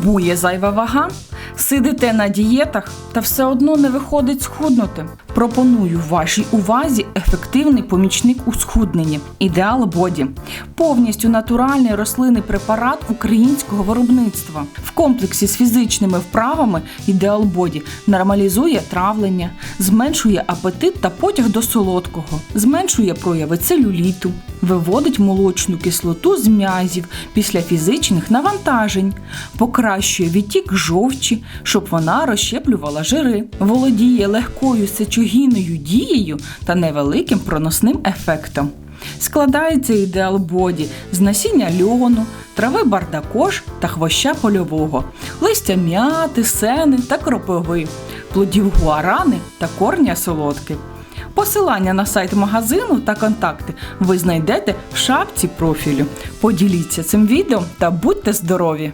Турбує зайва вага? Сидите на дієтах та все одно не виходить схуднути. Пропоную вашій увазі ефективний помічник у схудненні Ідеал Боді. Повністю натуральний рослинний препарат українського виробництва. В комплексі з фізичними вправами Ідеал Боді нормалізує травлення, зменшує апетит та потяг до солодкого, зменшує прояви целюліту, виводить молочну кислоту з м'язів після фізичних навантажень, покращує відтік жовчі, щоб вона розщеплювала жири, володіє легкою сечогінною дією та невеликим проносним ефектом. Складається ідеал боді з насіння льону, трави бардакош та хвоща польового, листя м'яти, сени та кропиви, плодів гуарани та корня солодки. Посилання на сайт магазину та контакти ви знайдете в шапці профілю. Поділіться цим відео та будьте здорові!